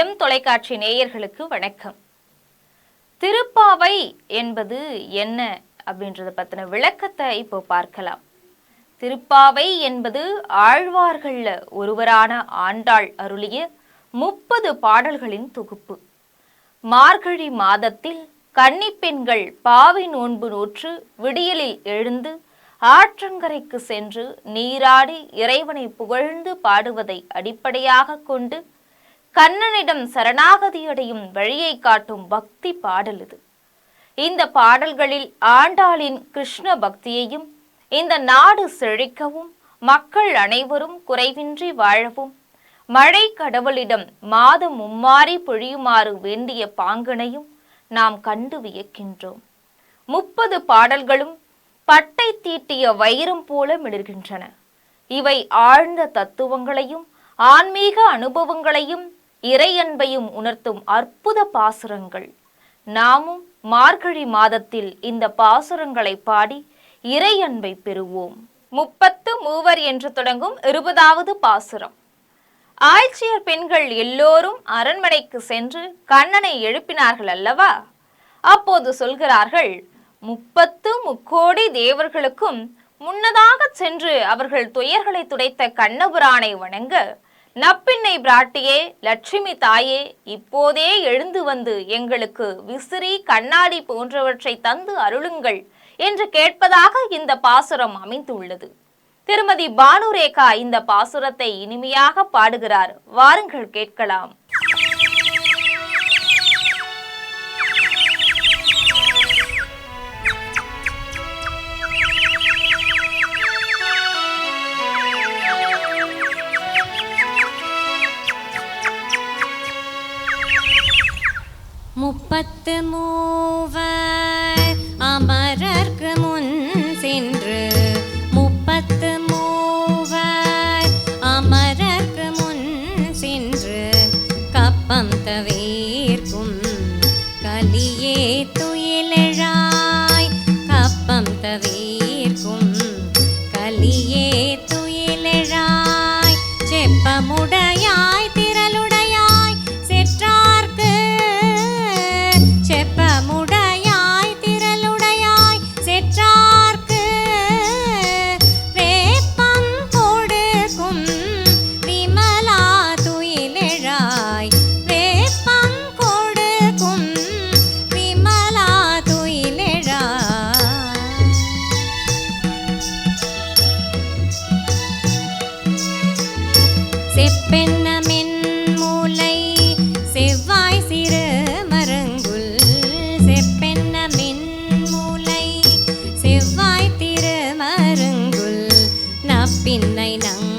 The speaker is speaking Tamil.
தொலைக்காட்சி நேயர்களுக்கு வணக்கம். திருப்பாவை என்பது என்ன அப்படின்றத பற்றின விளக்கத்தை இப்போ பார்க்கலாம். திருப்பாவை என்பது ஆழ்வார்களில் ஒருவரான ஆண்டாள் அருளிய முப்பது பாடல்களின் தொகுப்பு. மார்கழி மாதத்தில் கன்னிப்பெண்கள் பாவை நோன்பு நோற்று விடியலில் எழுந்து ஆற்றங்கரைக்கு சென்று நீராடி இறைவனை புகழ்ந்து பாடுவதை அடிப்படையாக கொண்டு கண்ணனிடம் சரணாகதியடையும் வழியை காட்டும் பக்தி பாடல் இது. இந்த பாடல்களில் ஆண்டாளின் கிருஷ்ண பக்தியையும் இந்த நாடு செழிக்கவும் மக்கள் அனைவரும் குறைவின்றி வாழவும் மழை கடவுளிடம் மாதம் மும்மாறி பொழியுமாறு வேண்டிய பாங்கனையும் நாம் கண்டு வியக்கின்றோம். முப்பது பாடல்களும் பட்டை தீட்டிய வைரம் போல மிளர்கின்றன. இவை ஆழ்ந்த தத்துவங்களையும் ஆன்மீக அனுபவங்களையும் இறையன்பையும் உணர்த்தும் அற்புத பாசுரங்கள். நாமும் மார்கழி மாதத்தில் இந்த பாசுரங்களை பாடி இறையன்பை பெறுவோம். முப்பத்து மூவர் என்று தொடங்கும் இருபதாவது பாசுரம். ஆய்ச்சியர் பெண்கள் எல்லோரும் அரண்மனைக்கு சென்று கண்ணனை எழுப்பினார்கள் அல்லவா? அப்போது சொல்கிறார்கள் முப்பத்து முக்கோடி தேவர்களுக்கும் முன்னதாக சென்று அவர்கள் துயர்களை துடைத்த கண்ணபுரானை வணங்க நப்பின்னை பிராட்டியே லட்சுமி தாயே இப்போதே எழுந்து வந்து எங்களுக்கு விசிறி கண்ணாடி போன்றவற்றை தந்து அருளுங்கள் என்று கேட்பதாக இந்த பாசுரம் அமைந்துள்ளது. திருமதி பானுரேகா இந்த பாசுரத்தை இனிமையாக பாடுகிறார். வாருங்கள் கேட்கலாம். முப்பத்து மூவர் அமரர்க்கு முன் சென்று முப்பத்து மூவர் அமரர்க்கு முன் சென்று கப்பம் தவேர்க்கும் கலியே துயிலழாய் கப்பம் தவேர்க்கும் கலியே துயிலழாய் செப்பமுடன் செப்பெண்ணமின் மூளை செவ்வாய் சிறு மரங்குல். செப்பெண்ணமின் மூளை செவ்வாய் திரு மருங்குல். நப்பின்னை நங்க